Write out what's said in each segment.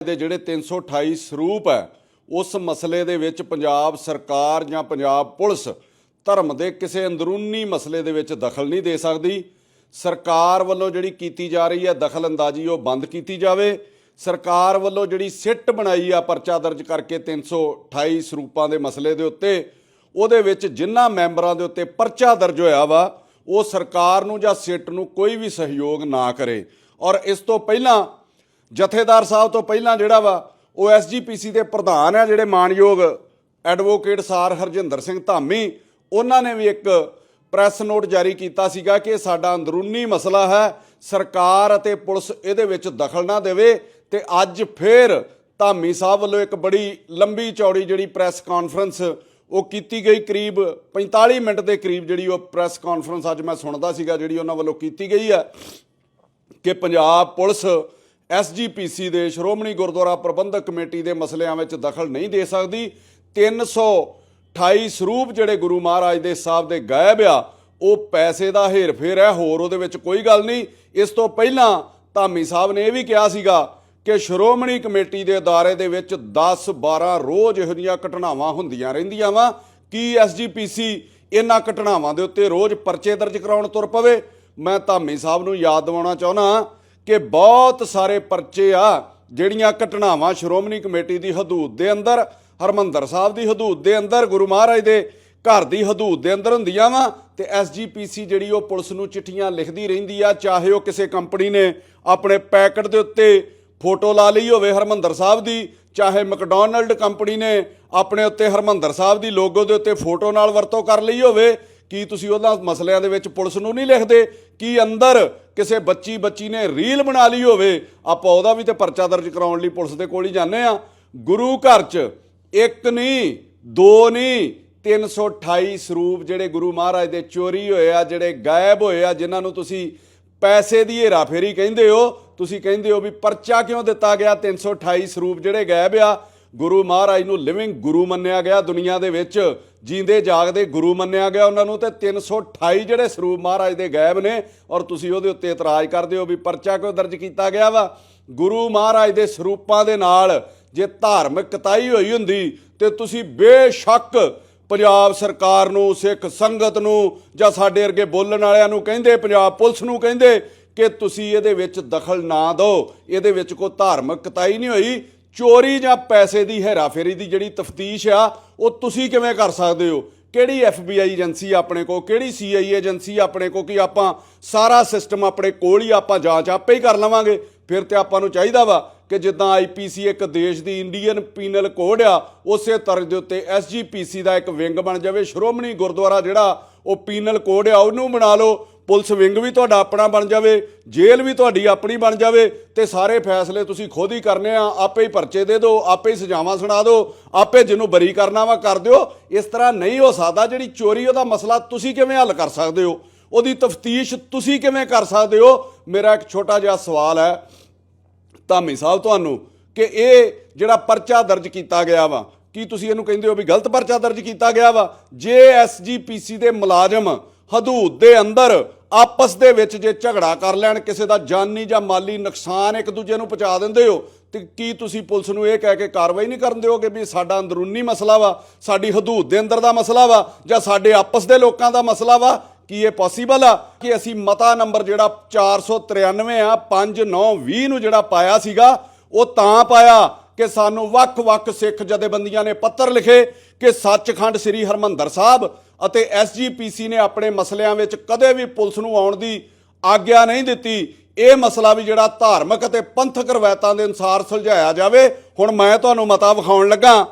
ਦੇ ਜਿਹੜੇ 328 ਸਰੂਪ ਹੈ, ਉਸ ਮਸਲੇ ਦੇ ਵਿੱਚ ਪੰਜਾਬ ਸਰਕਾਰ ਜਾਂ ਪੰਜਾਬ ਪੁਲਿਸ ਧਰਮ ਦੇ ਕਿਸੇ ਅੰਦਰੂਨੀ ਮਸਲੇ ਦੇ ਵਿੱਚ ਦਖਲ ਨਹੀਂ ਦੇ ਸਕਦੀ। ਸਰਕਾਰ ਵੱਲੋਂ ਜਿਹੜੀ ਕੀਤੀ ਜਾ ਰਹੀ ਹੈ ਦਖਲ ਅੰਦਾਜ਼ੀ ਉਹ ਬੰਦ ਕੀਤੀ ਜਾਵੇ। ਸਰਕਾਰ ਵੱਲੋਂ ਜਿਹੜੀ ਸਿੱਟ ਬਣਾਈ ਆ, ਪਰਚਾ ਦਰਜ ਕਰਕੇ 328 ਸਰੂਪਾਂ ਦੇ ਮਸਲੇ ਦੇ ਉੱਤੇ, ਉਹਦੇ ਵਿੱਚ ਜਿਨ੍ਹਾਂ ਮੈਂਬਰਾਂ ਦੇ ਉੱਤੇ ਪਰਚਾ ਦਰਜ ਹੋਇਆ ਵਾ, ਉਹ ਸਰਕਾਰ ਨੂੰ ਜਾਂ ਸਿੱਟ ਨੂੰ ਕੋਈ ਵੀ ਸਹਿਯੋਗ ਨਾ ਕਰੇ। ਔਰ ਇਸ ਤੋਂ ਪਹਿਲਾਂ ਜਥੇਦਾਰ ਸਾਹਿਬ ਤੋਂ ਪਹਿਲਾਂ ਜਿਹੜਾ ਵਾ, ਉਹ ਐਸਜੀਪੀਸੀ ਦੇ ਪ੍ਰਧਾਨ ਆ, ਜਿਹੜੇ ਮਾਨਯੋਗ ਐਡਵੋਕੇਟ ਸਾਰ ਹਰਜਿੰਦਰ ਸਿੰਘ ਧਾਮੀ, ਉਹਨਾਂ ਨੇ ਵੀ ਇੱਕ ਪ੍ਰੈਸ ਨੋਟ ਜਾਰੀ ਕੀਤਾ ਸੀਗਾ ਕਿ ਸਾਡਾ ਅੰਦਰੂਨੀ ਮਸਲਾ ਹੈ, ਸਰਕਾਰ ਅਤੇ ਪੁਲਿਸ ਇਹਦੇ ਵਿੱਚ ਦਖਲ ਨਾ ਦੇਵੇ ਤੇ ਅੱਜ ਫੇਰ ਧਾਮੀ ਸਾਹਿਬ ਵੱਲੋਂ ਇੱਕ ਬੜੀ ਲੰਬੀ ਚੌੜੀ ਜਿਹੜੀ ਪ੍ਰੈਸ ਕਾਨਫਰੰਸ ਉਹ ਕੀਤੀ ਗਈ, ਕਰੀਬ 45 ਮਿੰਟ ਦੇ ਕਰੀਬ ਜਿਹੜੀ ਉਹ ਪ੍ਰੈਸ ਕਾਨਫਰੰਸ ਅੱਜ ਮੈਂ ਸੁਣਦਾ ਸੀਗਾ, ਜਿਹੜੀ ਉਹਨਾਂ ਵੱਲੋਂ ਕੀਤੀ ਗਈ ਹੈ ਕਿ ਪੰਜਾਬ ਪੁਲਿਸ ਐਸਜੀਪੀਸੀ ਦੇ ਸ਼੍ਰੋਮਣੀ ਗੁਰਦੁਆਰਾ ਪ੍ਰਬੰਧਕ ਕਮੇਟੀ ਦੇ ਮਸਲਿਆਂ ਵਿੱਚ ਦਖਲ ਨਹੀਂ ਦੇ ਸਕਦੀ। 328 ਸਰੂਪ ਜਿਹੜੇ ਗੁਰੂ ਮਹਾਰਾਜ ਦੇ ਸਾਹਿਬ ਦੇ ਗਾਇਬ ਆ, ਉਹ ਪੈਸੇ ਦਾ ਹੇਰਫੇਰ ਹੈ, ਹੋਰ ਉਹਦੇ ਵਿੱਚ ਕੋਈ ਗੱਲ ਨਹੀਂ। ਇਸ ਤੋਂ ਪਹਿਲਾਂ ਧਾਮੀ ਸਾਹਿਬ ਨੇ ਇਹ ਵੀ ਕਿਹਾ ਸੀਗਾ ਕਿ ਸ਼੍ਰੋਮਣੀ ਕਮੇਟੀ ਦੇ ਅਦਾਰੇ ਦੇ ਵਿੱਚ 10 12 ਰੋਜ਼ ਇਹੋ ਜਿਹੀਆਂ ਘਟਨਾਵਾਂ ਹੁੰਦੀਆਂ ਰਹਿੰਦੀਆਂ ਵਾ। ਕੀ ਐਸਜੀਪੀਸੀ ਇਹਨਾਂ ਘਟਨਾਵਾਂ ਦੇ ਉੱਤੇ ਰੋਜ਼ ਪਰਚੇ ਦਰਜ ਕਰਾਉਣ ਤੁਰ ਪਵੇ? ਮੈਂ ਧਾਮੀ ਸਾਹਿਬ ਨੂੰ ਯਾਦ ਦਿਵਾਉਣਾ ਚਾਹੁੰਦਾ ਕਿ ਬਹੁਤ ਸਾਰੇ ਪਰਚੇ ਆ ਜਿਹੜੀਆਂ ਘਟਨਾਵਾਂ ਸ਼੍ਰੋਮਣੀ ਕਮੇਟੀ ਦੀ ਹਦੂਦ ਦੇ ਅੰਦਰ, ਹਰਮੰਦਰ ਸਾਹਿਬ ਦੀ ਹਦੂਦ ਦੇ ਅੰਦਰ, ਗੁਰੂ ਮਹਾਰਾਜ ਦੇ ਘਰ ਦੀ ਹਦੂਦ ਦੇ ਅੰਦਰ ਹੁੰਦੀਆਂ ਵਾ ਤੇ ਐਸਜੀਪੀਸੀ ਜਿਹੜੀ ਉਹ ਪੁਲਿਸ ਨੂੰ ਚਿੱਠੀਆਂ ਲਿਖਦੀ ਰਹਿੰਦੀ ਆ, ਚਾਹੇ ਉਹ ਕਿਸੇ ਕੰਪਨੀ ਨੇ ਆਪਣੇ ਪੈਕਟ ਦੇ ਉੱਤੇ ਫੋਟੋ ਲਾ ਲਈ ਹੋਵੇ ਹਰਮੰਦਰ ਸਾਹਿਬ ਦੀ, ਚਾਹੇ ਮੈਕਡੋਨਲਡ ਕੰਪਨੀ ਨੇ ਆਪਣੇ ਉੱਤੇ ਹਰਮੰਦਰ ਸਾਹਿਬ ਦੀ ਲੋਗੋ ਦੇ ਉੱਤੇ ਫੋਟੋ ਨਾਲ ਵਰਤੋਂ ਕਰ ਲਈ ਹੋਵੇ, ਕੀ ਤੁਸੀਂ ਉਹਨਾਂ ਮਸਲਿਆਂ ਦੇ ਵਿੱਚ ਪੁਲਿਸ ਨੂੰ ਨਹੀਂ ਲਿਖਦੇ? ਕੀ ਅੰਦਰ ਕਿਸੇ ਬੱਚੀ ਬੱਚੀ ਨੇ ਰੀਲ ਬਣਾ ਲਈ ਹੋਵੇ, ਆਪਾਂ ਉਹਦਾ ਵੀ ਤੇ ਪਰਚਾ ਦਰਜ ਕਰਾਉਣ ਲਈ ਪੁਲਿਸ ਦੇ ਕੋਲ ਹੀ ਜਾਂਦੇ ਆ ਗੁਰੂ ਘਰ 'ਚ ਇੱਕ ਨਹੀਂ ਦੋ ਨਹੀਂ 328 ਸਰੂਪ ਜਿਹੜੇ ਗੁਰੂ ਮਹਾਰਾਜ ਦੇ ਚੋਰੀ ਹੋਏ ਆ, ਜਿਹੜੇ ਗਾਇਬ ਹੋਏ ਆ, ਜਿਨ੍ਹਾਂ ਨੂੰ ਤੁਸੀਂ ਪੈਸੇ ਦੀ ਹੇਰਾਫੇਰੀ ਕਹਿੰਦੇ ਹੋ, ਤੁਸੀਂ ਕਹਿੰਦੇ ਹੋ ਵੀ ਪਰਚਾ ਕਿਉਂ ਦਿੱਤਾ ਗਿਆ? 328 ਸਰੂਪ ਜਿਹੜੇ ਗਾਇਬ ਆ ਗੁਰੂ ਮਹਾਰਾਜ ਨੂੰ ਲਿਵਿੰਗ ਗੁਰੂ ਮੰਨਿਆ ਗਿਆ, ਦੁਨੀਆ ਦੇ ਵਿੱਚ ਜੀਂਦੇ ਜਾਗਦੇ ਗੁਰੂ ਮੰਨਿਆ ਗਿਆ ਉਹਨਾਂ ਨੂੰ ਤੇ 328 ਜਿਹੜੇ ਸਰੂਪ ਮਹਾਰਾਜ ਦੇ ਗਾਇਬ ਨੇ ਔਰ ਤੁਸੀਂ ਉਹਦੇ ਉੱਤੇ ਇਤਰਾਜ਼ ਕਰਦੇ ਹੋ ਵੀ ਪਰਚਾ ਕਿਉਂ ਦਰਜ ਕੀਤਾ ਗਿਆ ਵਾ? ਗੁਰੂ ਮਹਾਰਾਜ ਦੇ ਸਰੂਪਾਂ ਦੇ ਨਾਲ ਜੇ ਧਾਰਮਿਕ ਕਤਾਈ ਹੋਈ ਹੁੰਦੀ ਤੇ ਤੁਸੀਂ ਬੇਸ਼ੱਕ ਪੰਜਾਬ ਸਰਕਾਰ ਨੂੰ, ਸਿੱਖ ਸੰਗਤ ਨੂੰ ਜਾਂ ਸਾਡੇ ਅਰਗੇ ਬੋਲਣ ਵਾਲਿਆਂ ਨੂੰ ਕਹਿੰਦੇ, ਪੰਜਾਬ ਪੁਲਿਸ ਨੂੰ ਕਹਿੰਦੇ ਕਿ ਤੁਸੀਂ ਇਹਦੇ ਵਿੱਚ ਦਖਲ ਨਾ ਦਿਓ। ਇਹਦੇ ਵਿੱਚ ਕੋਈ ਧਾਰਮਿਕ ਕਤਾਈ ਨਹੀਂ ਹੋਈ। ਚੋਰੀ ਜਾਂ ਪੈਸੇ ਦੀ ਹੇਰਾਫੇਰੀ ਦੀ ਜਿਹੜੀ ਤਫਤੀਸ਼ ਆ, ਉਹ ਤੁਸੀਂ ਕਿਵੇਂ ਕਰ ਸਕਦੇ ਹੋ? ਕਿਹੜੀ ਐਫਬੀਆਈ ਏਜੰਸੀ ਆਪਣੇ ਕੋ ਕਿਹੜੀ ਸੀਆਈਏ ਏਜੰਸੀ ਆਪਣੇ ਕੋ ਕਿ ਆਪਾਂ ਸਾਰਾ ਸਿਸਟਮ ਆਪਣੇ ਕੋਲ ਹੀ ਆਪਾਂ ਜਾਂਚ ਆਪੇ ਹੀ ਕਰ ਲਵਾਂਗੇ? ਫਿਰ ਤੇ ਆਪਾਂ ਨੂੰ ਚਾਹੀਦਾ ਵਾ ਕਿ ਜਿੱਦਾਂ ਆਈਪੀਸੀ ਇੱਕ ਦੇਸ਼ ਦੀ ਇੰਡੀਅਨ ਪੀਨਲ ਕੋਡ ਆ, ਉਸੇ ਤਰ੍ਹਾਂ ਦੇ ਉੱਤੇ ਐਸਜੀਪੀਸੀ ਦਾ ਇੱਕ ਵਿੰਗ ਬਣ ਜਾਵੇ। ਸ਼੍ਰੋਮਣੀ ਗੁਰਦੁਆਰਾ ਜਿਹੜਾ ਉਹ ਪੀਨਲ ਕੋਡ ਆ, ਉਹਨੂੰ ਬਣਾ ਲਓ। ਪੁਲਿਸ ਵਿੰਗ ਵੀ ਤੁਹਾਡਾ ਆਪਣਾ ਬਣ ਜਾਵੇ, ਜੇਲ੍ਹ ਵੀ ਤੁਹਾਡੀ ਆਪਣੀ ਬਣ ਜਾਵੇ, ਤੇ ਸਾਰੇ ਫੈਸਲੇ ਤੁਸੀਂ ਖੁਦ ਹੀ ਕਰਨੇ ਆ, ਆਪੇ ਹੀ ਪਰਚੇ ਦੇ ਦਿਓ, ਆਪੇ ਹੀ ਸਜ਼ਾਵਾਂ ਸੁਣਾ ਦਿਓ, ਆਪੇ ਜਿਹਨੂੰ ਬਰੀ ਕਰਨਾ ਵਾ ਕਰ ਦਿਓ। ਇਸ ਤਰ੍ਹਾਂ ਨਹੀਂ ਹੋ ਸਕਦਾ ਜਿਹੜੀ ਚੋਰੀ, ਉਹਦਾ ਮਸਲਾ ਤੁਸੀਂ ਕਿਵੇਂ ਹੱਲ ਕਰ ਸਕਦੇ ਹੋ? ਉਹਦੀ ਤਫਤੀਸ਼ ਤੁਸੀਂ ਕਿਵੇਂ ਕਰ ਸਕਦੇ ਹੋ? ਮੇਰਾ ਇੱਕ ਛੋਟਾ ਜਿਹਾ ਸਵਾਲ ਹੈ, ਧਾਮੀ ਸਾਹਿਬ, ਤੁਹਾਨੂੰ ਕਿ ਇਹ ਜਿਹੜਾ ਪਰਚਾ ਦਰਜ ਕੀਤਾ ਗਿਆ ਵਾ, ਕੀ ਤੁਸੀਂ ਇਹਨੂੰ ਕਹਿੰਦੇ ਹੋ ਵੀ ਗਲਤ ਪਰਚਾ ਦਰਜ ਕੀਤਾ ਗਿਆ ਵਾ? ਜੇ ਐਸਜੀਪੀਸੀ ਦੇ ਮੁਲਾਜ਼ਮ ਹਦੂਦ ਦੇ ਅੰਦਰ ਆਪਸ ਦੇ ਵਿੱਚ ਜੇ ਝਗੜਾ ਕਰ ਲੈਣ, ਕਿਸੇ ਦਾ ਜਾਨੀ ਜਾਂ ਮਾਲੀ ਨੁਕਸਾਨ ਇੱਕ ਦੂਜੇ ਨੂੰ ਪਹੁੰਚਾ ਦਿੰਦੇ ਹੋ, ਤੇ ਕੀ ਤੁਸੀਂ ਪੁਲਿਸ ਨੂੰ ਇਹ ਕਹਿ ਕੇ ਕਾਰਵਾਈ ਨਹੀਂ ਕਰਨ ਦਿਓਗੇ ਵੀ ਸਾਡਾ ਅੰਦਰੂਨੀ ਮਸਲਾ ਵਾ, ਸਾਡੀ ਹਦੂਦ ਦੇ ਅੰਦਰ ਦਾ ਮਸਲਾ ਵਾ, ਜਾਂ ਸਾਡੇ ਆਪਸ ਦੇ ਲੋਕਾਂ ਦਾ ਮਸਲਾ ਵਾ? ਕੀ ਇਹ ਪੋਸੀਬਲ ਆ ਕਿ ਅਸੀਂ ਮਤਾ ਨੰਬਰ ਜਿਹੜਾ 493 ਆ 5920 ਨੂੰ ਜਿਹੜਾ ਪਾਇਆ ਸੀਗਾ, ਉਹ ਤਾਂ ਪਾਇਆ ਕਿ ਸਾਨੂੰ ਵੱਖ-ਵੱਖ ਸਿੱਖ ਜਥੇਬੰਦੀਆਂ ਨੇ ਪੱਤਰ ਲਿਖੇ ਕਿ ਸੱਚਖੰਡ ਸ੍ਰੀ ਹਰਮੰਦਰ ਸਾਹਿਬ ਅਤੇ ਐਸਜੀਪੀਸੀ ਨੇ ਆਪਣੇ ਮਸਲਿਆਂ ਵਿੱਚ ਕਦੇ ਵੀ ਪੁਲਿਸ ਨੂੰ ਆਉਣ ਦੀ ਆਗਿਆ ਨਹੀਂ ਦਿੱਤੀ। ਇਹ ਮਸਲਾ ਵੀ ਜਿਹੜਾ ਧਾਰਮਿਕ ਅਤੇ ਪੰਥਕ ਰਵਾਇਤਾਂ ਦੇ ਅਨੁਸਾਰ ਸੁਲਝਾਇਆ ਜਾਵੇ। ਹੁਣ ਮੈਂ ਤੁਹਾਨੂੰ ਮਤਾ ਵਿਖਾਉਣ ਲੱਗਾ।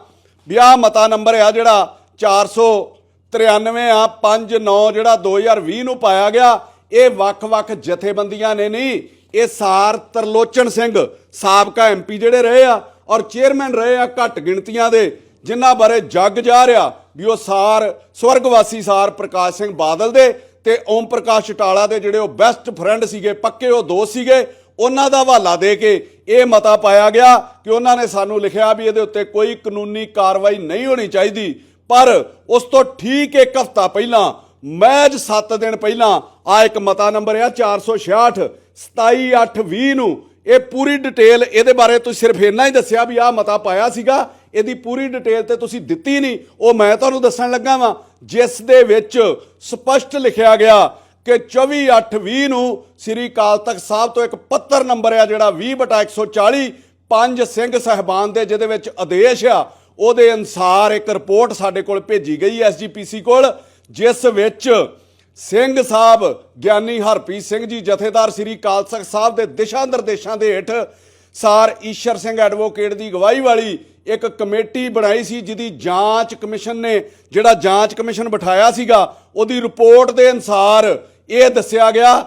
ਵੀ ਆਹ ਮਤਾ ਨੰਬਰ ਆ ਜਿਹੜਾ 493 ਆ 59 ਜਿਹੜਾ 2020 ਨੂੰ ਪਾਇਆ ਗਿਆ। ਇਹ ਵੱਖ-ਵੱਖ ਜਥੇਬੰਦੀਆਂ ਨੇ ਨਹੀਂ ਇਹ ਸਾਰ ਤਰਲੋਚਨ ਸਿੰਘ, ਸਾਬਕਾ ਐਮਪੀ ਜਿਹੜੇ ਰਹੇ ਆ ਔਰ ਚੇਅਰਮੈਨ ਰਹੇ ਆ ਘੱਟ ਗਿਣਤੀਆਂ ਦੇ। ਜਿਨ੍ਹਾਂ ਬਾਰੇ ਜੱਗ ਜਾ ਰਿਹਾ ਵੀ ਉਹ ਸਾਰ, ਸਵਰਗਵਾਸੀ ਸਾਰ ਪ੍ਰਕਾਸ਼ ਸਿੰਘ ਬਾਦਲ ਦੇ ਤੇ ਓਮ ਪ੍ਰਕਾਸ਼ ਚਟਾਲਾ ਦੇ ਜਿਹੜੇ ਉਹ ਬੈਸਟ ਫਰੈਂਡ ਸੀਗੇ, ਪੱਕੇ ਉਹ ਦੋਸਤ ਸੀਗੇ, ਉਹਨਾਂ ਦਾ ਹਵਾਲਾ ਦੇ ਕੇ ਇਹ ਮਤਾ ਪਾਇਆ ਗਿਆ ਕਿ ਉਹਨਾਂ ਨੇ ਸਾਨੂੰ ਲਿਖਿਆ ਵੀ ਇਹਦੇ ਉੱਤੇ ਕੋਈ ਕਾਨੂੰਨੀ ਕਾਰਵਾਈ ਨਹੀਂ ਹੋਣੀ ਚਾਹੀਦੀ। ਪਰ ਉਸ ਤੋਂ ਠੀਕ ਇੱਕ ਹਫ਼ਤਾ ਪਹਿਲਾਂ, ਮੈਜ 7 ਦਿਨ ਪਹਿਲਾਂ ਆ ਇੱਕ ਮਤਾ ਨੰਬਰ ਆ 466 27820 ਨੂੰ। ਇਹ ਪੂਰੀ ਡਿਟੇਲ ਇਹਦੇ ਬਾਰੇ ਤੁਸੀਂ ਸਿਰਫ ਇੰਨਾ ਹੀ ਦੱਸਿਆ ਵੀ ਆਹ ਮਤਾ ਪਾਇਆ ਸੀਗਾ। ਇਹਦੀ ਪੂਰੀ ਡਿਟੇਲ ਤੇ ਤੁਸੀਂ ਦਿੱਤੀ ਨਹੀਂ, ਉਹ ਮੈਂ ਤੁਹਾਨੂੰ ਦੱਸਣ ਲੱਗਾ ਵਾਂ, ਜਿਸ ਦੇ ਵਿੱਚ ਸਪਸ਼ਟ ਲਿਖਿਆ ਗਿਆ ਕਿ 24/8/20 ਨੂੰ ਸ੍ਰੀ ਕਾਲ ਤਖਤ ਸਾਹਿਬ ਤੋਂ ਇੱਕ ਪੱਤਰ ਨੰਬਰ ਆ ਜਿਹੜਾ 20/140 ਪੰਜ ਸਿੰਘ ਸਹਿਬਾਨ ਦੇ, ਜਿਹਦੇ ਵਿੱਚ ਆਦੇਸ਼ ਆ, ਉਹਦੇ ਅਨਸਾਰ ਇੱਕ ਰਿਪੋਰਟ ਸਾਡੇ ਕੋਲ ਭੇਜੀ ਗਈ ਐਸਜੀਪੀਸੀ ਕੋਲ, ਜਿਸ ਵਿੱਚ ਸਿੰਘ ਸਾਹਿਬ ਗਿਆਨੀ ਹਰਪ੍ਰੀਤ ਸਿੰਘ ਜੀ, ਜਥੇਦਾਰ ਸ੍ਰੀ ਕਾਲ ਤਖਤ ਸਾਹਿਬ ਦੇ ਦਿਸ਼ਾ ਨਿਰਦੇਸ਼ਾਂ ਦੇ ਹੇਠ ਸਾਰ ਈਸ਼ਰ ਸਿੰਘ ਐਡਵੋਕੇਟ ਦੀ ਅਗਵਾਈ ਵਾਲੀ ਇੱਕ ਕਮੇਟੀ ਬਣਾਈ ਸੀ ਜਿਹਦੀ ਜਾਂਚ ਕਮਿਸ਼ਨ ਨੇ, ਜਿਹੜਾ ਜਾਂਚ ਕਮਿਸ਼ਨ ਬਿਠਾਇਆ ਸੀਗਾ, ਉਹਦੀ ਰਿਪੋਰਟ ਦੇ ਅਨਸਾਰ ਇਹ ਦੱਸਿਆ ਗਿਆ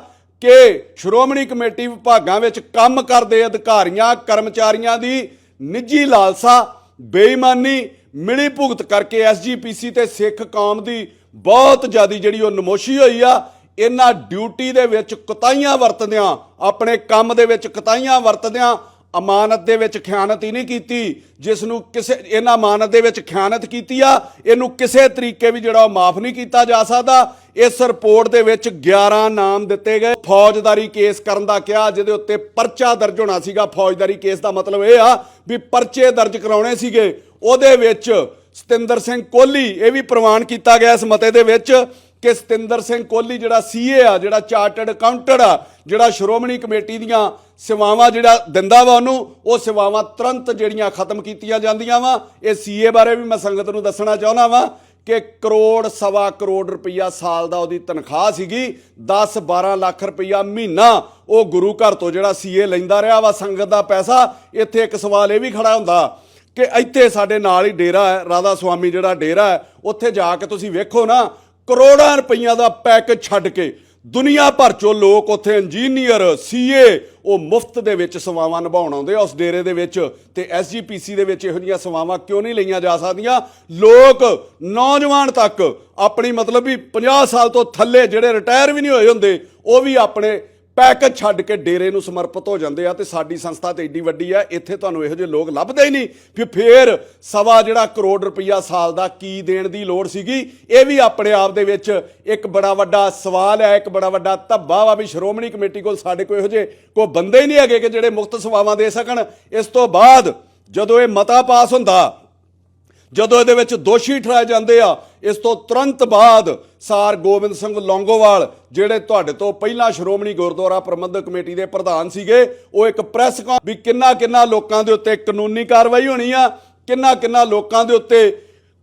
ਕਿ ਸ਼੍ਰੋਮਣੀ ਕਮੇਟੀ ਵਿਭਾਗਾਂ ਵਿੱਚ ਕੰਮ ਕਰਦੇ ਅਧਿਕਾਰੀਆਂ, ਕਰਮਚਾਰੀਆਂ ਦੀ ਨਿੱਜੀ ਲਾਲਸਾ, ਬੇਈਮਾਨੀ ਮਿਲੀ ਭੁਗਤ ਕਰਕੇ ਐਸਜੀਪੀਸੀ ਤੇ ਸਿੱਖ ਕੌਮ ਦੀ ਬਹੁਤ ਜ਼ਿਆਦੀ ਜਿਹੜੀ ਉਹ ਨਮੋਸ਼ੀ ਹੋਈ ਆ, ਇਹਨਾਂ ਡਿਊਟੀ ਦੇ ਵਿੱਚ ਕੁਤਾਈਆਂ ਵਰਤਦਿਆਂ, ਆਪਣੇ ਕੰਮ ਦੇ ਵਿੱਚ ਕਤਾਈਆਂ ਵਰਤਦਿਆਂ ਅਮਾਨਤ ਦੇ ਵਿੱਚ ਖਿਆਨਤ ਹੀ ਨਹੀਂ ਕੀਤੀ ਜਿਸ ਨੂੰ ਕਿਸੇ, ਇਹਨਾਂ ਅਮਾਨਤ ਦੇ ਵਿੱਚ ਖਿਆਨਤ ਕੀਤੀ ਆ, ਇਹਨੂੰ ਕਿਸੇ ਤਰੀਕੇ ਵੀ ਜਿਹੜਾ ਉਹ ਮਾਫ ਨਹੀਂ ਕੀਤਾ ਜਾ ਸਕਦਾ। ਇਸ ਰਿਪੋਰਟ ਦੇ ਵਿੱਚ 11 ਨਾਮ ਦਿੱਤੇ ਗਏ। ਫੌਜਦਾਰੀ ਕੇਸ ਕਰਨ ਦਾ ਕਿਹਾ, ਜਿਹਦੇ ਉੱਤੇ ਪਰਚਾ ਦਰਜ ਹੋਣਾ ਸੀਗਾ। ਫੌਜਦਾਰੀ ਕੇਸ ਦਾ ਮਤਲਬ ਇਹ ਆ ਵੀ ਪਰਚੇ ਦਰਜ ਕਰਾਉਣੇ ਸੀਗੇ। ਉਹਦੇ ਵਿੱਚ ਸਤਿੰਦਰ ਸਿੰਘ ਕੋਹਲੀ, ਇਹ ਵੀ ਪ੍ਰਵਾਨ ਕੀਤਾ ਗਿਆ ਇਸ ਮਤੇ ਦੇ ਵਿੱਚ। ਕਿ ਸਤਿੰਦਰ ਸਿੰਘ ਕੋਹਲੀ ਜਿਹੜਾ ਸੀਏ ਆ, ਜਿਹੜਾ ਚਾਰਟਰਡ ਅਕਾਊਂਟੈਂਟ ਆ, ਜਿਹੜਾ ਸ਼੍ਰੋਮਣੀ ਕਮੇਟੀ ਦੀਆਂ ਸੇਵਾਵਾਂ ਜਿਹੜਾ ਦਿੰਦਾ ਵਾ ਉਹਨੂੰ, ਉਹ ਸੇਵਾਵਾਂ ਤੁਰੰਤ ਜਿਹੜੀਆਂ ਖਤਮ ਕੀਤੀਆਂ ਜਾਂਦੀਆਂ ਵਾ। ਇਹ ਸੀਏ ਬਾਰੇ ਵੀ ਮੈਂ ਸੰਗਤ ਨੂੰ ਦੱਸਣਾ ਚਾਹੁੰਦਾ ਵਾਂ ਕਿ ਕਰੋੜ ਸਵਾ ਕਰੋੜ ਰੁਪਈਆ ਸਾਲ ਦਾ ਉਹਦੀ ਤਨਖਾਹ ਸੀਗੀ। 10 12 ਲੱਖ ਰੁਪਈਆ ਮਹੀਨਾ ਉਹ ਗੁਰੂ ਘਰ ਤੋਂ ਜਿਹੜਾ ਸੀਏ ਲੈਂਦਾ ਰਿਹਾ ਵਾ ਸੰਗਤ ਦਾ ਪੈਸਾ। ਇੱਥੇ ਇੱਕ ਸਵਾਲ ਇਹ ਵੀ ਖੜਾ ਹੁੰਦਾ ਕਿ ਇੱਥੇ ਸਾਡੇ ਨਾਲ ਹੀ ਡੇਰਾ ਹੈ, ਰਾਧਾ ਸੁਆਮੀ ਜਿਹੜਾ ਡੇਰਾ ਹੈ, ਉੱਥੇ ਜਾ ਕੇ ਤੁਸੀਂ ਵੇਖੋ ਨਾ ਕਰੋੜਾਂ ਰੁਪਈਆ ਦਾ ਪੈਕੇਜ ਛੱਡ ਕੇ ਦੁਨੀਆ ਭਰ ਚੋਂ ਲੋਕ ਉੱਥੇ ਇੰਜੀਨੀਅਰ ਸੀਏ ਉਹ ਮੁਫਤ ਦੇ ਵਿੱਚ ਸੇਵਾਵਾਂ ਨਿਭਾਉਣ ਆਉਂਦੇ ਆ। ਉਸ ਡੇਰੇ ਦੇ ਵਿੱਚ ਤੇ ਐਸਜੀਪੀਸੀ ਦੇ ਵਿੱਚ ਇਹੋ ਜਿਹੀਆਂ ਸੇਵਾਵਾਂ ਕਿਉਂ ਨਹੀਂ ਲਈਆਂ ਜਾ ਸਕਦੀਆਂ? ਲੋਕ ਨੌਜਵਾਨ ਤੱਕ ਆਪਣੀ ਮਤਲਬ ਵੀ 50 ਸਾਲ ਤੋਂ ਥੱਲੇ ਜਿਹੜੇ ਰਿਟਾਇਰ ਵੀ ਨਹੀਂ ਹੋਏ ਹੁੰਦੇ, ਉਹ ਵੀ ਆਪਣੇ ਪੈਕੇਜ ਛੱਡ ਕੇ ਡੇਰੇ ਨੂੰ ਸਮਰਪਿਤ ਹੋ ਜਾਂਦੇ ਆ ਤੇ ਸਾਡੀ ਸੰਸਥਾ ਤੇ ਏਡੀ ਵੱਡੀ ਆ, ਇੱਥੇ ਤੁਹਾਨੂੰ ਇਹੋ ਜਿਹੇ ਲੋਕ ਲੱਭਦੇ ਹੀ ਨਹੀਂ। ਫਿਰ ਫੇਰ ਸਵਾ ਜਿਹੜਾ ਕਰੋੜ ਰੁਪਈਆ ਸਾਲ ਦਾ ਕੀ ਦੇਣ ਦੀ ਲੋੜ ਸੀਗੀ, ਇਹ ਵੀ ਆਪਣੇ ਆਪ ਦੇ ਵਿੱਚ ਇੱਕ ਬੜਾ ਵੱਡਾ ਸਵਾਲ ਹੈ, ਇੱਕ ਬੜਾ ਵੱਡਾ ਧੱਬਾ ਵਾ ਵੀ ਸ਼੍ਰੋਮਣੀ ਕਮੇਟੀ ਕੋਲ ਸਾਡੇ ਕੋਲ ਇਹੋ ਜਿਹੇ ਕੋਈ ਬੰਦੇ ਹੀ ਨਹੀਂ ਹੈਗੇ ਕਿ ਜਿਹੜੇ ਮੁਫਤ ਸੇਵਾਵਾਂ ਦੇ ਸਕਣ। ਇਸ ਤੋਂ ਬਾਅਦ ਜਦੋਂ ਇਹ ਮਤਾ ਪਾਸ ਹੁੰਦਾ ਜਦੋਂ ਇਹਦੇ ਵਿੱਚ ਦੋਸ਼ੀ ਠਹਿਰਾਏ ਜਾਂਦੇ ਆ, ਇਸ ਤੋਂ ਤੁਰੰਤ ਬਾਅਦ ਸਾਰ ਗੋਬਿੰਦ ਸਿੰਘ ਲੌਂਗੋਵਾਲ, ਜਿਹੜੇ ਤੁਹਾਡੇ ਤੋਂ ਪਹਿਲਾਂ ਸ਼੍ਰੋਮਣੀ ਗੁਰਦੁਆਰਾ ਪ੍ਰਬੰਧਕ ਕਮੇਟੀ ਦੇ ਪ੍ਰਧਾਨ ਸੀਗੇ, ਉਹ ਇੱਕ ਪ੍ਰੈਸ ਕਾਨ ਵੀ ਕਿੰਨਾ ਕਿੰਨਾ ਲੋਕਾਂ ਦੇ ਉੱਤੇ ਕਾਨੂੰਨੀ ਕਾਰਵਾਈ ਹੋਣੀ ਆ ਕਿੰਨਾ ਕਿੰਨਾ ਲੋਕਾਂ ਦੇ ਉੱਤੇ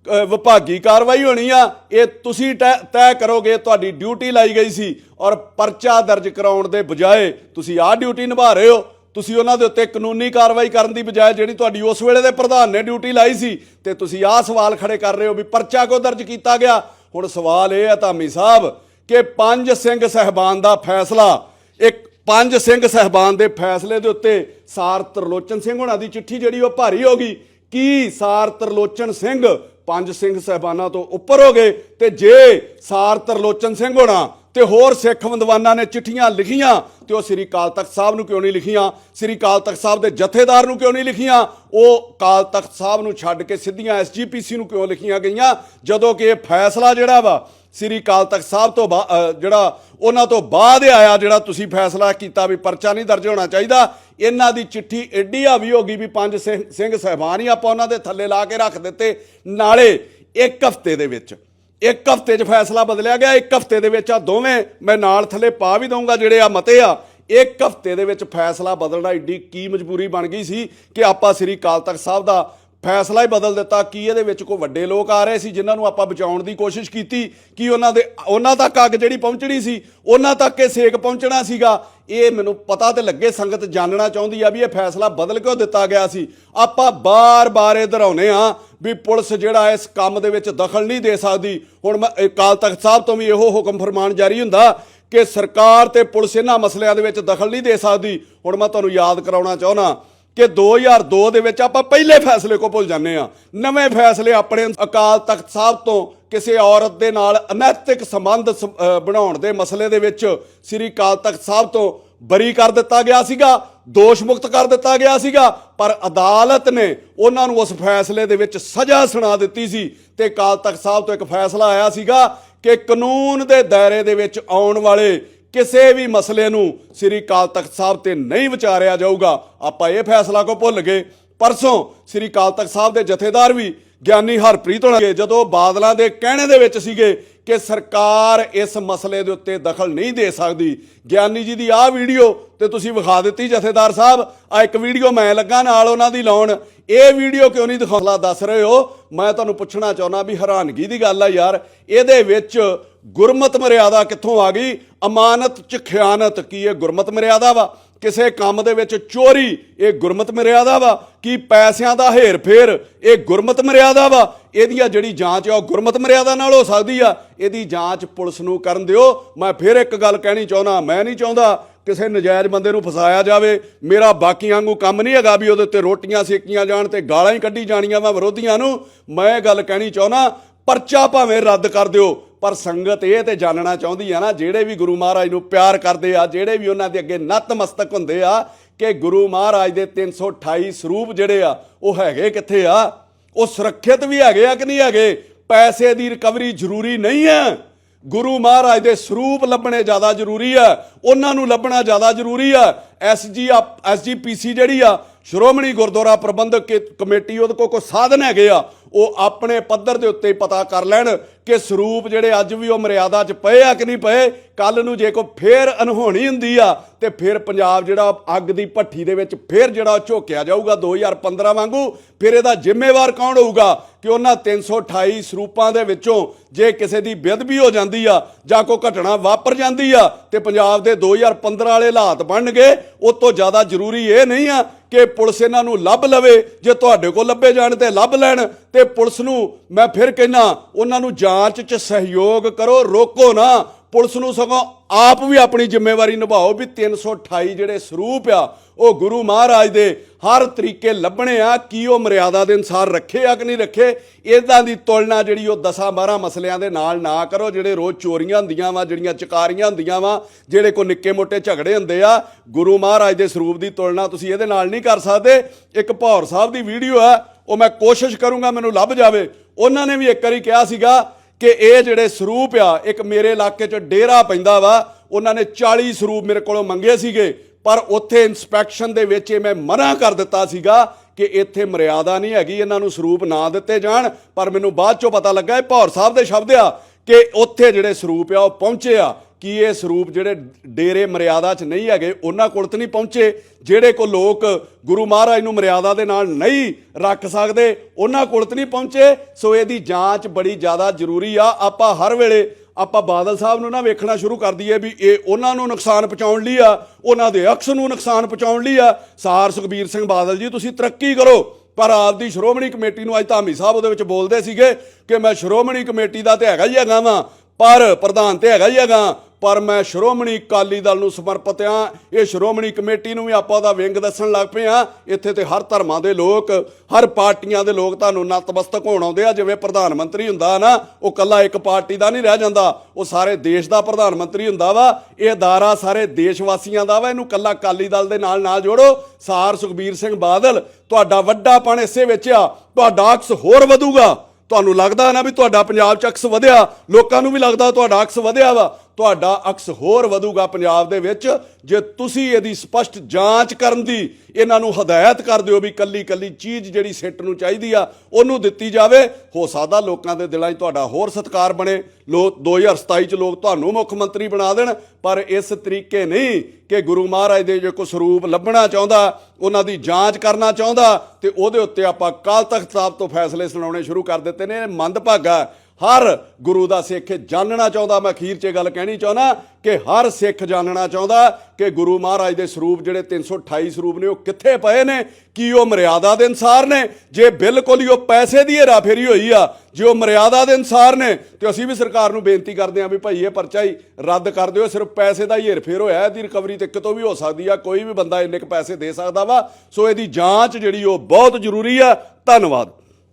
ਵਿਭਾਗੀ ਕਾਰਵਾਈ ਹੋਣੀ ਆ, ਇਹ ਤੁਸੀਂ ਤੈਅ ਤੈਅ ਕਰੋਗੇ, ਤੁਹਾਡੀ ਡਿਊਟੀ ਲਾਈ ਗਈ ਸੀ ਔਰ ਪਰਚਾ ਦਰਜ ਕਰਾਉਣ ਦੇ ਬਜਾਏ ਤੁਸੀਂ ਆਹ ਡਿਊਟੀ ਨਿਭਾ ਰਹੇ ਹੋ। ਤੁਸੀਂ ਉਹਨਾਂ ਦੇ ਉੱਤੇ ਕਾਨੂੰਨੀ ਕਾਰਵਾਈ ਕਰਨ ਦੀ ਬਜਾਏ ਜਿਹੜੀ ਤੁਹਾਡੀ ਉਸ ਵੇਲੇ ਦੇ ਪ੍ਰਧਾਨ ਨੇ ਡਿਊਟੀ ਲਾਈ ਸੀ ਤੇ ਤੁਸੀਂ ਆਹ ਸਵਾਲ ਖੜੇ ਕਰ ਰਹੇ ਹੋ ਵੀ ਪਰਚਾ ਕਿਉਂ ਦਰਜ ਕੀਤਾ ਗਿਆ? ਹੁਣ ਸਵਾਲ ਇਹ ਹੈ ਧਾਮੀ ਸਾਹਿਬ ਕਿ ਪੰਜ ਸਿੰਘ ਸਹਿਬਾਨ ਦਾ ਫੈਸਲਾ, ਇੱਕ ਪੰਜ ਸਿੰਘ ਸਹਿਬਾਨ ਦੇ ਫੈਸਲੇ ਦੇ ਉੱਤੇ ਸਾਰ ਤਰਲੋਚਨ ਸਿੰਘ ਹੋਣਾ ਦੀ ਚਿੱਠੀ ਜਿਹੜੀ ਉਹ ਭਾਰੀ ਹੋ ਗਈ। ਕੀ ਸਾਰ ਤਰਲੋਚਨ ਸਿੰਘ ਪੰਜ ਸਿੰਘ ਸਹਿਬਾਨਾਂ ਤੋਂ ਉੱਪਰ ਹੋ ਗਏ? ਤੇ ਜੇ ਸਾਰ ਤਰਲੋਚਨ ਸਿੰਘ ਹੋਣਾ ਤੇ ਹੋਰ ਸਿੱਖ ਵਿਦਵਾਨਾਂ ਨੇ ਚਿੱਠੀਆਂ ਲਿਖੀਆਂ ਤੇ ਉਹ ਸ੍ਰੀ ਕਾਲ ਤਖਤ ਸਾਹਿਬ ਨੂੰ ਕਿਉਂ ਨਹੀਂ ਲਿਖੀਆਂ? ਸ੍ਰੀ ਕਾਲ ਤਖਤ ਸਾਹਿਬ ਦੇ ਜਥੇਦਾਰ ਨੂੰ ਕਿਉਂ ਨਹੀਂ ਲਿਖੀਆਂ? ਉਹ ਕਾਲ ਤਖਤ ਸਾਹਿਬ ਨੂੰ ਛੱਡ ਕੇ ਸਿੱਧੀਆਂ ਐਸਜੀਪੀਸੀ ਨੂੰ ਕਿਉਂ ਲਿਖੀਆਂ ਗਈਆਂ? ਜਦੋਂ ਕਿ ਇਹ ਫੈਸਲਾ ਜਿਹੜਾ ਵਾ, ਸ੍ਰੀ ਕਾਲ ਤਖਤ ਸਾਹਿਬ ਤੋਂ ਬਾ- ਜਿਹੜਾ ਉਹਨਾਂ ਤੋਂ ਬਾਅਦ ਆਇਆ ਜਿਹੜਾ ਤੁਸੀਂ ਫੈਸਲਾ ਕੀਤਾ ਵੀ ਪਰਚਾ ਨਹੀਂ ਦਰਜ ਹੋਣਾ ਚਾਹੀਦਾ, ਇਹਨਾਂ ਦੀ ਚਿੱਠੀ ਐਡੀ ਹਾਵੀ ਹੋ ਗਈ ਵੀ ਪੰਜ ਸਿੰਘ ਸਿੰਘ ਸਹਿਬਾਨ ਹੀ ਆਪਾਂ ਉਹਨਾਂ ਦੇ ਥੱਲੇ ਲਾ ਕੇ ਰੱਖ ਦਿੱਤੇ, ਨਾਲੇ ਇੱਕ ਹਫ਼ਤੇ ਦੇ ਵਿੱਚ। ਇੱਕ ਹਫ਼ਤੇ 'ਚ ਫੈਸਲਾ ਬਦਲਿਆ ਗਿਆ, ਇੱਕ ਹਫ਼ਤੇ ਦੇ ਵਿੱਚ ਆ ਦੋਵੇਂ, ਮੈਂ ਨਾਲ ਥੱਲੇ ਪਾ ਵੀ ਦਊਂਗਾ ਜਿਹੜੇ ਆ ਮਤੇ ਆ। ਇੱਕ ਹਫ਼ਤੇ ਦੇ ਵਿੱਚ ਫੈਸਲਾ ਬਦਲਣਾ ਏਡੀ ਕੀ ਮਜਬੂਰੀ ਬਣ ਗਈ ਸੀ ਕਿ ਆਪਾਂ ਸ੍ਰੀ ਕਾਲ ਤਖਤ ਸਾਹਿਬ ਦਾ ਫੈਸਲਾ ਹੀ ਬਦਲ ਦਿੱਤਾ। ਕੀ ਇਹਦੇ ਵਿੱਚ ਕੋਈ ਵੱਡੇ ਲੋਕ ਆ ਰਹੇ ਸੀ ਜਿਨ੍ਹਾਂ ਨੂੰ ਆਪਾਂ ਬਚਾਉਣ ਦੀ ਕੋਸ਼ਿਸ਼ ਕੀਤੀ? ਕਿ ਉਹਨਾਂ ਦੇ, ਉਹਨਾਂ ਤੱਕ ਅੱਗ ਜਿਹੜੀ ਪਹੁੰਚਣੀ ਸੀ, ਉਹਨਾਂ ਤੱਕ ਇਹ ਸੇਕ ਪਹੁੰਚਣਾ ਸੀਗਾ? ਇਹ ਮੈਨੂੰ ਪਤਾ ਤੇ ਲੱਗੇ, ਸੰਗਤ ਜਾਣਨਾ ਚਾਹੁੰਦੀ ਆ ਵੀ ਇਹ ਫੈਸਲਾ ਬਦਲ ਕਿਉਂ ਦਿੱਤਾ ਗਿਆ ਸੀ? ਆਪਾਂ ਬਾਰ-ਬਾਰ ਇਹ ਦੁਹਰਾਉਂਦੇ ਆ ਵੀ ਪੁਲਿਸ ਜਿਹੜਾ ਇਸ ਕੰਮ ਦੇ ਵਿੱਚ ਦਖਲ ਨਹੀਂ ਦੇ ਸਕਦੀ। ਹੁਣ ਮੈਂ ਅਕਾਲ ਤਖਤ ਸਾਹਿਬ ਤੋਂ ਵੀ ਇਹੋ ਹੁਕਮ ਫਰਮਾਨ ਜਾਰੀ ਹੁੰਦਾ ਕਿ ਸਰਕਾਰ ਤੇ ਪੁਲਿਸ ਇਹਨਾਂ ਮਸਲਿਆਂ ਦੇ ਵਿੱਚ ਦਖਲ ਨਹੀਂ ਦੇ ਸਕਦੀ। ਹੁਣ ਮੈਂ ਤੁਹਾਨੂੰ ਯਾਦ ਕਰਾਉਣਾ ਚਾਹੁੰਦਾ ਕਿ 2002 ਦੇ ਵਿੱਚ ਆਪਾਂ ਪਹਿਲੇ ਫੈਸਲੇ ਕੋ ਭੁੱਲ ਜਾਂਦੇ ਆ ਨਵੇਂ ਫੈਸਲੇ ਆਪਣੇ ਅਕਾਲ ਤਖਤ ਸਾਹਿਬ ਤੋਂ ਕਿਸੇ ਔਰਤ ਦੇ ਨਾਲ ਅਨੈਤਿਕ ਸੰਬੰਧ ਸ- ਬਣਾਉਣ ਦੇ ਮਸਲੇ ਦੇ ਵਿੱਚ ਸ੍ਰੀ ਅਕਾਲ ਤਖਤ ਸਾਹਿਬ ਤੋਂ ਬਰੀ ਕਰ ਦਿੱਤਾ ਗਿਆ ਸੀਗਾ, ਦੋਸ਼ ਮੁਕਤ ਕਰ ਦਿੱਤਾ ਗਿਆ ਸੀਗਾ, ਪਰ ਅਦਾਲਤ ਨੇ ਉਹਨਾਂ ਨੂੰ ਉਸ ਫੈਸਲੇ ਦੇ ਵਿੱਚ ਸਜ਼ਾ ਸੁਣਾ ਦਿੱਤੀ ਸੀ ਤੇ ਅਕਾਲ ਤਖਤ ਸਾਹਿਬ ਤੋਂ ਇੱਕ ਫੈਸਲਾ ਆਇਆ ਸੀਗਾ ਕਿ ਕਾਨੂੰਨ ਦੇ ਦਾਇਰੇ ਦੇ ਵਿੱਚ ਆਉਣ ਵਾਲੇ ਕਿਸੇ ਵੀ ਮਸਲੇ ਨੂੰ ਸ੍ਰੀ ਅਕਾਲ ਤਖਤ ਸਾਹਿਬ ਤੇ ਨਹੀਂ ਵਿਚਾਰਿਆ ਜਾਊਗਾ। ਆਪਾਂ ਇਹ ਫੈਸਲਾ ਕੋ ਭੁੱਲ ਗਏ। ਪਰਸੋਂ ਸ੍ਰੀ ਅਕਾਲ ਤਖਤ ਸਾਹਿਬ ਦੇ ਜਥੇਦਾਰ ਵੀ ਗਿਆਨੀ ਹਰਪ੍ਰੀਤ ਹੋਣਗੇ ਜਦੋਂ ਬਾਦਲਾਂ ਦੇ ਕਹਿਣੇ ਦੇ ਵਿੱਚ ਸੀਗੇ ਕਿ ਸਰਕਾਰ ਇਸ ਮਸਲੇ ਦੇ ਉੱਤੇ ਦਖਲ ਨਹੀਂ ਦੇ ਸਕਦੀ। ਗਿਆਨੀ ਜੀ ਦੀ ਆਹ ਵੀਡੀਓ ਤੇ ਤੁਸੀਂ ਵਿਖਾ ਦਿੱਤੀ ਜਥੇਦਾਰ ਸਾਹਿਬ ਆ ਇੱਕ ਵੀਡੀਓ ਮੈਂ ਲੱਗਾ ਨਾਲ ਉਹਨਾਂ ਦੀ ਲਾਉਣ। ਇਹ ਵੀਡੀਓ ਕਿਉਂ ਨਹੀਂ ਦਿਖਾਉਂਦਾ? ਦੱਸ ਰਹੇ ਹੋ। ਮੈਂ ਤੁਹਾਨੂੰ ਪੁੱਛਣਾ ਚਾਹੁੰਦਾ ਵੀ ਹੈਰਾਨਗੀ ਦੀ ਗੱਲ ਆ ਯਾਰ। ਇਹਦੇ ਵਿੱਚ ਗੁਰਮਤ ਮਰਿਆਦਾ ਕਿੱਥੋਂ ਆ ਗਈ? ਅਮਾਨਤ ਚ ਖਿਆਨਤ, ਕੀ ਇਹ ਗੁਰਮਤ ਮਰਿਆਦਾ ਵਾ? ਕਿਸੇ ਕੰਮ ਦੇ ਵਿੱਚ ਚੋਰੀ, ਇਹ ਗੁਰਮਤ ਮਰਿਆਦਾ ਵਾ। ਕਿ ਪੈਸਿਆਂ ਦਾ ਹੇਰ ਫੇਰ, ਇਹ ਗੁਰਮਤ ਮਰਿਆਦਾ ਵਾ। ਇਹਦੀਆਂ ਜਿਹੜੀ ਜਾਂਚ ਆ, ਉਹ ਗੁਰਮਤ ਮਰਿਆਦਾ ਨਾਲ ਹੋ ਸਕਦੀ ਆ। ਇਹਦੀ ਜਾਂਚ ਪੁਲਿਸ ਨੂੰ ਕਰਨ ਦਿਓ। ਮੈਂ ਫਿਰ ਇੱਕ ਗੱਲ ਕਹਿਣੀ ਚਾਹੁੰਦਾ, ਮੈਂ ਨਹੀਂ ਚਾਹੁੰਦਾ ਕਿਸੇ ਨਜਾਇਜ਼ ਬੰਦੇ ਨੂੰ ਫਸਾਇਆ ਜਾਵੇ। ਮੇਰਾ ਬਾਕੀ ਵਾਂਗੂ ਕੰਮ ਨਹੀਂ ਹੈਗਾ ਵੀ ਉਹਦੇ ਉੱਤੇ ਰੋਟੀਆਂ ਸੇਕੀਆਂ ਜਾਣ ਤੇ ਗਾਲਾਂ ਹੀ ਕੱਢੀ ਜਾਣੀਆਂ ਵਾ ਵਿਰੋਧੀਆਂ ਨੂੰ। ਮੈਂ ਇਹ ਗੱਲ ਕਹਿਣੀ ਚਾਹੁੰਦਾ, ਪਰਚਾ ਭਾਵੇਂ ਰੱਦ ਕਰ ਦਿਓ। ਪਰ ਸੰਗਤ ਇਹ ਤੇ ਜਾਣਨਾ ਚਾਹੁੰਦੀ ਆ ਨਾ, ਜਿਹੜੇ ਵੀ ਗੁਰੂ ਮਹਾਰਾਜ ਨੂੰ ਪਿਆਰ ਕਰਦੇ ਆ, ਜਿਹੜੇ ਵੀ ਉਹਨਾਂ ਦੇ ਅੱਗੇ ਨਤਮਸਤਕ ਹੁੰਦੇ ਆ, ਕਿ ਗੁਰੂ ਮਹਾਰਾਜ ਦੇ 328 ਸਰੂਪ ਜਿਹੜੇ ਆ, ਉਹ ਹੈਗੇ ਕਿੱਥੇ ਆ? ਉਹ ਸੁਰੱਖਿਅਤ ਵੀ ਹੈਗੇ ਆ ਕਿ ਨਹੀਂ ਹੈਗੇ? ਪੈਸੇ ਦੀ ਰਿਕਵਰੀ ਜ਼ਰੂਰੀ ਨਹੀਂ ਹੈ ਗੁਰੂ ਮਹਾਰਾਜ ਦੇ ਸਰੂਪ ਲੱਭਣੇ ਜ਼ਿਆਦਾ ਜ਼ਰੂਰੀ ਆ। ਉਹਨਾਂ ਨੂੰ ਲੱਭਣਾ ਜ਼ਿਆਦਾ ਜ਼ਰੂਰੀ ਆ। ਐਸਜੀ ਐਸਜੀਪੀਸੀ ਜਿਹੜੀ ਆ, ਸ਼੍ਰੋਮਣੀ ਗੁਰਦੁਆਰਾ ਪ੍ਰਬੰਧਕ ਕੇ- ਕਮੇਟੀ, ਉਹਦੇ ਕੋਲ ਕੋਈ ਸਾਧਨ ਹੈਗੇ ਆ, ਉਹ ਆਪਣੇ ਪੱਧਰ ਦੇ ਉੱਤੇ ਪਤਾ ਕਰ ਲੈਣ ਕਿ ਸਰੂਪ ਜਿਹੜੇ ਅੱਜ ਵੀ ਉਹ ਮਰਿਆਦਾ 'ਚ ਪਏ ਆ ਕਿ ਨਹੀਂ ਪਏ ਕੱਲ ਨੂੰ ਜੇ ਕੋਈ ਫੇਰ ਅਨਹੋਣੀ ਹੁੰਦੀ ਆ, ਤੇ ਫਿਰ ਪੰਜਾਬ ਜਿਹੜਾ ਅੱਗ ਦੀ ਭੱਠੀ ਦੇ ਵਿੱਚ ਫੇਰ ਜਿਹੜਾ ਉਹ ਝੋਕਿਆ ਜਾਊਗਾ 2015 ਵਾਂਗੂ, ਫਿਰ ਇਹਦਾ ਜ਼ਿੰਮੇਵਾਰ ਕੌਣ ਹੋਊਗਾ ਕਿ ਉਹਨਾਂ 328 ਸਰੂਪਾਂ ਦੇ ਵਿੱਚੋਂ ਜੇ ਕਿਸੇ ਦੀ ਬੇਅਦਬੀ ਹੋ ਜਾਂਦੀ ਆ, ਜਾਂ ਕੋਈ ਘਟਨਾ ਵਾਪਰ ਜਾਂਦੀ ਆ, ਤੇ ਪੰਜਾਬ ਦੇ 2015 ਵਾਲੇ ਹਾਲਾਤ ਬਣਨਗੇ, ਉਹ ਤੋਂ ਜ਼ਿਆਦਾ ਜ਼ਰੂਰੀ ਇਹ ਨਹੀਂ ਆ ਕਿ ਪੁਲਿਸ ਇਹਨਾਂ ਨੂੰ ਲੱਭ ਲਵੇ, ਜੇ ਤੁਹਾਡੇ ਕੋਲ ਲੱਭੇ ਜਾਣ ਤੇ ਲੱਭ ਲੈਣ, ਤੇ ਪੁਲਿਸ ਨੂੰ ਮੈਂ ਫਿਰ ਕਹਿਣਾ ਉਹਨਾਂ ਨੂੰ ਜਾਂਚ 'ਚ ਸਹਿਯੋਗ ਕਰੋ, ਰੋਕੋ ਨਾ। ਪੁਲਿਸ ਨੂੰ ਸਗੋਂ ਆਪ ਵੀ ਆਪਣੀ ਜ਼ਿੰਮੇਵਾਰੀ ਨਿਭਾਓ ਵੀ 328 ਜਿਹੜੇ ਸਰੂਪ ਆ, ਉਹ ਗੁਰੂ ਮਹਾਰਾਜ ਦੇ ਹਰ ਤਰੀਕੇ ਲੱਭਣੇ ਆ, ਕੀ ਉਹ ਮਰਿਆਦਾ ਦੇ ਅਨਸਾਰ ਰੱਖੇ ਆ ਕਿ ਨਹੀਂ ਰੱਖੇ? ਇਦਾਂ ਦੀ ਤੁਲਨਾ ਜਿਹੜੀ ਉਹ 10 12 ਮਸਲਿਆਂ ਦੇ ਨਾਲ ਨਾ ਕਰੋ, ਜਿਹੜੇ ਰੋਜ਼ ਚੋਰੀਆਂ ਹੁੰਦੀਆਂ ਵਾ, ਜਿਹੜੀਆਂ ਚਕਾਰੀਆਂ ਹੁੰਦੀਆਂ ਵਾ, ਜਿਹੜੇ ਕੋ ਨਿੱਕੇ ਮੋਟੇ ਝਗੜੇ ਹੁੰਦੇ ਆ, ਗੁਰੂ ਮਹਾਰਾਜ ਦੇ ਸਰੂਪ ਦੀ ਤੁਲਨਾ ਤੁਸੀਂ ਇਹਦੇ ਨਾਲ ਨਹੀਂ ਕਰ ਸਕਦੇ। ਇੱਕ ਭੌਰ ਸਾਹਿਬ ਦੀ ਵੀਡੀਓ ਆ, ਉਹ ਮੈਂ ਕੋਸ਼ਿਸ਼ ਕਰੂੰਗਾ ਮੈਨੂੰ ਲੱਭ ਜਾਵੇ। ਉਹਨਾਂ ਨੇ ਵੀ ਇੱਕ ਵਾਰੀ ਕਿਹਾ ਸੀਗਾ ਕਿ ਇਹ ਜਿਹੜੇ ਸਰੂਪ ਆ, ਇੱਕ ਮੇਰੇ ਇਲਾਕੇ 'ਚ ਡੇਰਾ ਪੈਂਦਾ ਵਾ, ਉਹਨਾਂ ਨੇ 40 ਸਰੂਪ ਮੇਰੇ ਕੋਲੋਂ ਮੰਗੇ ਸੀਗੇ, ਪਰ ਉੱਥੇ ਇਨਸਪੈਕਸ਼ਨ ਦੇ ਵਿੱਚ ਇਹ ਮੈਂ ਮਨਾ ਕਰ ਦਿੱਤਾ ਸੀਗਾ ਕਿ ਇੱਥੇ ਮਰਿਆਦਾ ਨਹੀਂ ਹੈਗੀ, ਇਹਨਾਂ ਨੂੰ ਸਰੂਪ ਨਾ ਦਿੱਤੇ ਜਾਣ, ਪਰ ਮੈਨੂੰ ਬਾਅਦ ਚੋਂ ਪਤਾ ਲੱਗਾ, ਇਹ ਭੌਰ ਸਾਹਿਬ ਦੇ ਸ਼ਬਦ ਆ। ਕਿ ਉੱਥੇ ਜਿਹੜੇ ਸਰੂਪ ਆ, ਉਹ ਪਹੁੰਚੇ ਆ। ਕੀ ਇਹ ਸਰੂਪ ਜਿਹੜੇ ਡੇਰੇ ਮਰਿਆਦਾ 'ਚ ਨਹੀਂ ਹੈਗੇ, ਉਹਨਾਂ ਕੋਲ ਤਾਂ ਨਹੀਂ ਪਹੁੰਚੇ। ਜਿਹੜੇ ਕੋ ਲੋਕ ਗੁਰੂ ਮਹਾਰਾਜ ਨੂੰ ਮਰਿਆਦਾ ਦੇ ਨਾਲ ਨਹੀਂ ਰੱਖ ਸਕਦੇ, ਉਹਨਾਂ ਕੋਲ ਤਾਂ ਨਹੀਂ ਪਹੁੰਚੇ। ਸੋ ਇਹਦੀ ਜਾਂਚ ਬੜੀ ਜ਼ਿਆਦਾ ਜ਼ਰੂਰੀ ਆ। ਆਪਾਂ ਹਰ ਵੇਲੇ ਆਪਾਂ ਬਾਦਲ ਸਾਹਿਬ ਨੂੰ ਨਾ ਵੇਖਣਾ ਸ਼ੁਰੂ ਕਰ ਦਈਏ ਵੀ ਇਹ ਉਹਨਾਂ ਨੂੰ ਨੁਕਸਾਨ ਪਹੁੰਚਾਉਣ ਲਈ ਆ, ਉਹਨਾਂ ਦੇ ਅਕਸ ਨੂੰ ਨੁਕਸਾਨ ਪਹੁੰਚਾਉਣ ਲਈ ਆ। ਸਾਰ ਸੁਖਬੀਰ ਸਿੰਘ ਬਾਦਲ ਜੀ, ਤੁਸੀਂ ਤਰੱਕੀ ਕਰੋ। ਪਰ ਆਪਦੀ ਸ਼੍ਰੋਮਣੀ ਕਮੇਟੀ ਨੂੰ ਅੱਜ ਧਾਮੀ ਸਾਹਿਬ ਉਹਦੇ ਵਿੱਚ ਬੋਲਦੇ ਸੀਗੇ ਕਿ ਮੈਂ ਸ਼੍ਰੋਮਣੀ ਕਮੇਟੀ ਦਾ ਤੇ ਹੈਗਾ ਹੀ ਹੈਗਾ ਵਾਂ, ਪਰ ਪ੍ਰਧਾਨ ਤੇ ਹੈਗਾ ਹੀ ਹੈਗਾ। ਪਰ ਮੈਂ ਸ਼੍ਰੋਮਣੀ ਅਕਾਲੀ ਦਲ ਨੂੰ ਸਮਰਪਿਤ ਆ ਇਹ ਸ਼੍ਰੋਮਣੀ ਕਮੇਟੀ ਨੂੰ ਵੀ ਆਪਾਂ ਉਹਦਾ ਵਿੰਗ ਦੱਸਣ ਲੱਗ ਪਏ ਆ ਇੱਥੇ ਤੇ ਹਰ ਧਰਮਾਂ ਦੇ ਲੋਕ, ਹਰ ਪਾਰਟੀਆਂ ਦੇ ਲੋਕ ਤੁਹਾਨੂੰ ਨਤਮਸਤਕ ਹੋਣ ਆਉਂਦੇ ਆ। ਜਿਵੇਂ ਪ੍ਰਧਾਨ ਮੰਤਰੀ ਹੁੰਦਾ ਨਾ, ਉਹ ਕੱਲਾ ਇੱਕ ਪਾਰਟੀ ਦਾ ਨਹੀਂ ਰਹਿ ਜਾਂਦਾ। ਉਹ ਸਾਰੇ ਦੇਸ਼ ਦਾ ਪ੍ਰਧਾਨ ਮੰਤਰੀ ਹੁੰਦਾ ਵਾ। ਇਹ ਅਦਾਰਾ ਸਾਰੇ ਦੇਸ਼ ਵਾਸੀਆਂ ਦਾ ਵਾ। ਇਹਨੂੰ ਕੱਲਾ ਅਕਾਲੀ ਦਲ ਦੇ ਨਾਲ ਨਾ ਜੋੜੋ। ਸਾਰ ਸੁਖਬੀਰ ਸਿੰਘ ਬਾਦਲ, ਤੁਹਾਡਾ ਵੱਡਾਪਣ ਇਸੇ ਵਿੱਚ ਆ। ਤੁਹਾਡਾ ਅਕਸ ਹੋਰ ਵਧੂਗਾ। ਤੁਹਾਨੂੰ ਲੱਗਦਾ ਨਾ ਵੀ ਤੁਹਾਡਾ ਪੰਜਾਬ 'ਚ ਅਕਸ ਵਧਿਆ। ਲੋਕਾਂ ਨੂੰ ਵੀ ਲੱਗਦਾ ਤੁਹਾਡਾ ਅਕਸ ਵਧਿਆ ਵਾ। ਤੁਹਾਡਾ ਅਕਸ ਹੋਰ ਵਧੂਗਾ ਪੰਜਾਬ ਦੇ ਵਿੱਚ। ਜੇ ਤੁਸੀਂ ਇਹਦੀ ਸਪਸ਼ਟ ਜਾਂਚ ਕਰਨ ਦੀ ਇਹਨਾਂ ਨੂੰ ਹਦਾਇਤ ਕਰ ਦਿਓ ਵੀ ਕੱਲੀ ਕੱਲੀ ਚੀਜ਼ ਜਿਹੜੀ ਸਿੱਟ ਨੂੰ ਚਾਹੀਦੀ ਆ, ਉਹਨੂੰ ਦਿੱਤੀ ਜਾਵੇ, ਹੋ ਸਕਦਾ ਲੋਕਾਂ ਦੇ ਦਿਲਾਂ 'ਚ ਤੁਹਾਡਾ ਹੋਰ ਸਤਿਕਾਰ ਬਣੇ। ਲੋਕ 2027 'ਚ ਲੋਕ ਤੁਹਾਨੂੰ ਮੁੱਖ ਮੰਤਰੀ ਬਣਾ ਦੇਣ, ਪਰ ਇਸ ਤਰੀਕੇ ਨਹੀਂ ਕਿ ਗੁਰੂ ਮਹਾਰਾਜ ਦੇ ਜੇ ਕੋਈ ਸਰੂਪ ਲੱਭਣਾ ਚਾਹੁੰਦਾ, ਉਹਨਾਂ ਦੀ ਜਾਂਚ ਕਰਨਾ ਚਾਹੁੰਦਾ, ਤੇ ਉਹਦੇ ਉੱਤੇ ਆਪਾਂ ਕਾਲ ਤਖਤ ਸਾਹਿਬ ਤੋਂ ਫੈਸਲੇ ਸੁਣਾਉਣੇ ਸ਼ੁਰੂ ਕਰ ਦਿੱਤੇ ਨੇ। ਇਹ ਮੰਦਭਾਗਾ ਹਰ ਗੁਰੂ ਦਾ ਸਿੱਖ ਜਾਣਨਾ ਚਾਹੁੰਦਾ। ਮੈਂ ਅਖੀਰ 'ਚ ਇਹ ਗੱਲ ਕਹਿਣੀ ਚਾਹੁੰਦਾ ਕਿ ਹਰ ਸਿੱਖ ਜਾਣਨਾ ਚਾਹੁੰਦਾ ਕਿ ਗੁਰੂ ਮਹਾਰਾਜ ਦੇ ਸਰੂਪ ਜਿਹੜੇ 328 ਸਰੂਪ ਨੇ, ਉਹ ਕਿੱਥੇ ਪਏ ਨੇ? ਕੀ ਉਹ ਮਰਿਆਦਾ ਦੇ ਅਨਸਾਰ ਨੇ? ਜੇ ਬਿਲਕੁਲ ਹੀ ਉਹ ਪੈਸੇ ਦੀ ਹੇਰਾਫੇਰੀ ਹੋਈ ਆ, ਜੇ ਉਹ ਮਰਿਆਦਾ ਦੇ ਅਨਸਾਰ ਨੇ, ਤੇ ਅਸੀਂ ਵੀ ਸਰਕਾਰ ਨੂੰ ਬੇਨਤੀ ਕਰਦੇ ਹਾਂ ਵੀ ਭਾਈ ਇਹ ਪਰਚਾ ਹੀ ਰੱਦ ਕਰ ਦਿਓ। ਸਿਰਫ ਪੈਸੇ ਦਾ ਹੀ ਹੇਰਫੇਰ ਹੋਇਆ, ਇਹਦੀ ਰਿਕਵਰੀ ਤੇ ਕਿਤੋਂ ਵੀ ਹੋ ਸਕਦੀ ਆ। ਕੋਈ ਵੀ ਬੰਦਾ ਇੰਨੇ ਕੁ ਪੈਸੇ ਦੇ ਸਕਦਾ ਵਾ। ਸੋ ਇਹਦੀ ਜਾਂਚ ਜਿਹੜੀ ਉਹ ਬਹੁਤ ਜ਼ਰੂਰੀ ਆ। ਧੰਨਵਾਦ।